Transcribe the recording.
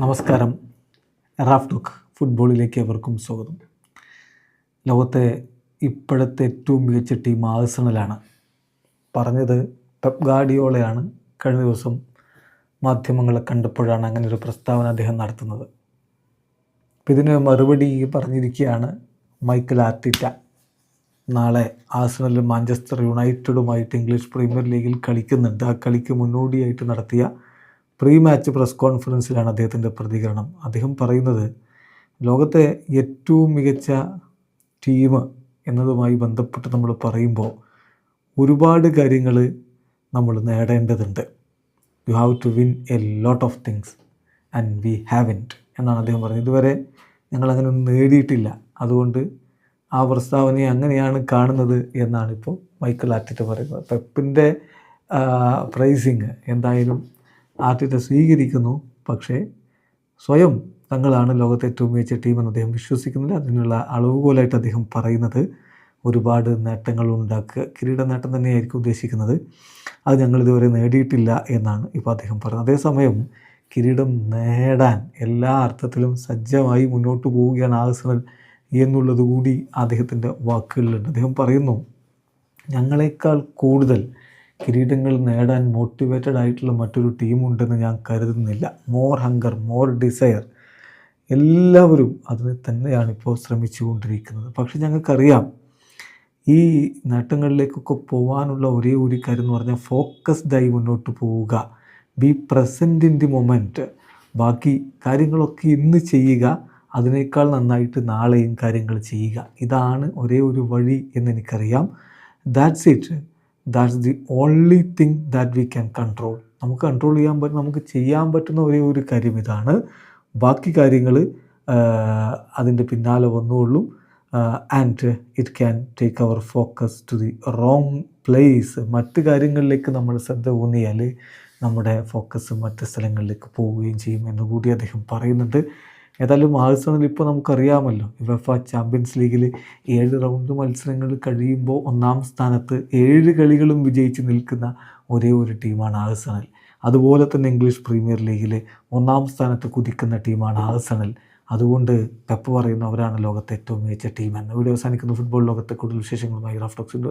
നമസ്കാരം. Raf talk ഫുട്ബോളിലേക്ക് എവർക്കും സ്വാഗതം. ലോകത്തെ ഇപ്പോഴത്തെ ഏറ്റവും മികച്ച ടീം ആഴ്സണലാണ്. പറഞ്ഞത് പെപ് ഗാഡിയോളയാണ്. കഴിഞ്ഞ ദിവസം മാധ്യമങ്ങളെ കണ്ടപ്പോഴാണ് അങ്ങനെ ഒരു പ്രസ്താവന അദ്ദേഹം നടത്തുന്നത്. അപ്പം ഇതിന് മറുപടി പറഞ്ഞിരിക്കുകയാണ് മൈക്കൽ ആർട്ടിറ്റ. നാളെ ആഴ്സണലും മാഞ്ചസ്റ്റർ യുണൈറ്റഡുമായിട്ട് ഇംഗ്ലീഷ് പ്രീമിയർ ലീഗിൽ കളിക്കുന്നുണ്ട്. ആ കളിക്ക് മുന്നോടിയായിട്ട് നടത്തിയ പ്രീ മാച്ച് പ്രസ് കോൺഫറൻസിലാണ് അദ്ദേഹത്തിന്റെ പ്രതികരണം. അദ്ദേഹം പറയുന്നത് ലോകത്തെ ഏറ്റവും മികച്ച ടീം എന്നതുമായി ബന്ധപ്പെട്ട് നമ്മൾ പറയുമ്പോൾ ഒരുപാട് കാര്യങ്ങൾ നമ്മൾ നേടേണ്ടതുണ്ട്. You have to win a lot of things and we have in എന്നാണ് അദ്ദേഹം പറഞ്ഞത്. ഇതുവരെ ഞങ്ങളങ്ങനെ ഒന്നും നേടിയിട്ടില്ല. അതുകൊണ്ട് ആ പ്രസ്താവനയെ അങ്ങനെയാണ് കാണുന്നത് എന്നാണ് ഇപ്പോൾ മൈക്കിൾ ആർട്ടിറ്റ് പറയുന്നത്. പെപ്പിന്റെ പ്രൈസിങ് എന്തായാലും ആർട്ടിറ്റ സ്വീകരിക്കുന്നു. പക്ഷേ സ്വയം തങ്ങളാണ് ലോകത്തെ ഏറ്റവും മികച്ച ടീമെന്ന് അദ്ദേഹം വിശ്വസിക്കുന്നില്ല. അതിനുള്ള അളവുകോലായിട്ട് അദ്ദേഹം പറയുന്നത് ഒരുപാട് നേട്ടങ്ങൾ ഉണ്ടാക്കുക കിരീട നേട്ടം തന്നെയായിരിക്കും ഉദ്ദേശിക്കുന്നത്. അത് ഞങ്ങൾ ഇതുവരെ നേടിയിട്ടില്ല എന്നാണ് ഇപ്പോൾ അദ്ദേഹം പറയുന്നത്. അതേസമയം കിരീടം നേടാൻ എല്ലാ അർത്ഥത്തിലും സജ്ജമായി മുന്നോട്ട് പോവുകയാണ് ആഴ്സണൽ എന്നുള്ളത് കൂടി അദ്ദേഹത്തിന്റെ വാക്കുകളിലുണ്ട്. അദ്ദേഹം പറയുന്നു ഞങ്ങളെക്കാൾ കൂടുതൽ കിരീടങ്ങൾ നേടാൻ മോട്ടിവേറ്റഡ് ആയിട്ടുള്ള മറ്റൊരു ടീമുണ്ടെന്ന് ഞാൻ കരുതുന്നില്ല. മോർ ഹങ്കർ മോർ ഡിസയർ എല്ലാവരും അതിന് തന്നെയാണ് ഇപ്പോൾ ശ്രമിച്ചുകൊണ്ടിരിക്കുന്നത്. പക്ഷെ ഞങ്ങൾക്കറിയാം ഈ നേട്ടങ്ങളിലേക്കൊക്കെ പോകാനുള്ള ഒരേ ഒരു കാര്യം എന്ന് പറഞ്ഞാൽ ഫോക്കസ്ഡായി മുന്നോട്ട് പോവുക. Be present in the moment ബാക്കി കാര്യങ്ങളൊക്കെ ഇന്ന് ചെയ്യുക അതിനേക്കാൾ നന്നായിട്ട് നാളെയും കാര്യങ്ങൾ ചെയ്യുക. ഇതാണ് ഒരേ ഒരു വഴി എന്നെനിക്കറിയാം that's it that's the only thing that we can control നമുക്ക് കൺട്രോൾ ചെയ്യാൻ പറ്റും നമുക്ക് ചെയ്യാൻ പറ്റുന്ന ഒരേ ഒരു കാര്യം ഇതാണ്. ബാക്കി കാര്യങ്ങൾ അതിന്റെ പിന്നാലെ വന്നുകൊള്ളും and it can take our focus to the wrong place മറ്റ് കാര്യങ്ങളിലേക്ക് നമ്മൾ ശ്രദ്ധ ഊന്നിയാൽ നമ്മുടെ ഫോക്കസ് മറ്റ് സ്ഥലങ്ങളിലേക്ക് പോവുകയും ചെയ്യും എന്ന് കൂടി അദ്ദേഹം പറയുന്നുണ്ട്. ഏതായാലും ആഴ്സണൽ ഇപ്പോൾ നമുക്കറിയാമല്ലോ യുവഫ ചാമ്പ്യൻസ് ലീഗിൽ ഏഴ് റൗണ്ട് മത്സരങ്ങൾ കഴിയുമ്പോൾ ഒന്നാം സ്ഥാനത്ത് ഏഴ് കളികളും വിജയിച്ച് നിൽക്കുന്ന ഒരേ ഒരു ടീമാണ് ആഴ്സണൽ. അതുപോലെ തന്നെ ഇംഗ്ലീഷ് പ്രീമിയർ ലീഗിൽ ഒന്നാം സ്ഥാനത്ത് കുതിക്കുന്ന ടീമാണ് ആഴ്സണൽ. അതുകൊണ്ട് പെപ്പ് പറയുന്നു അവരാണ് ലോകത്തെ ഏറ്റവും മികച്ച ടീം എന്ന്. വീഡിയോ അവസാനിക്കുന്ന. ഫുട്ബോൾ ലോകത്തെ കൂടുതൽ വിശേഷങ്ങളുമായി റാഫ്റ്റോക്സിന്റെ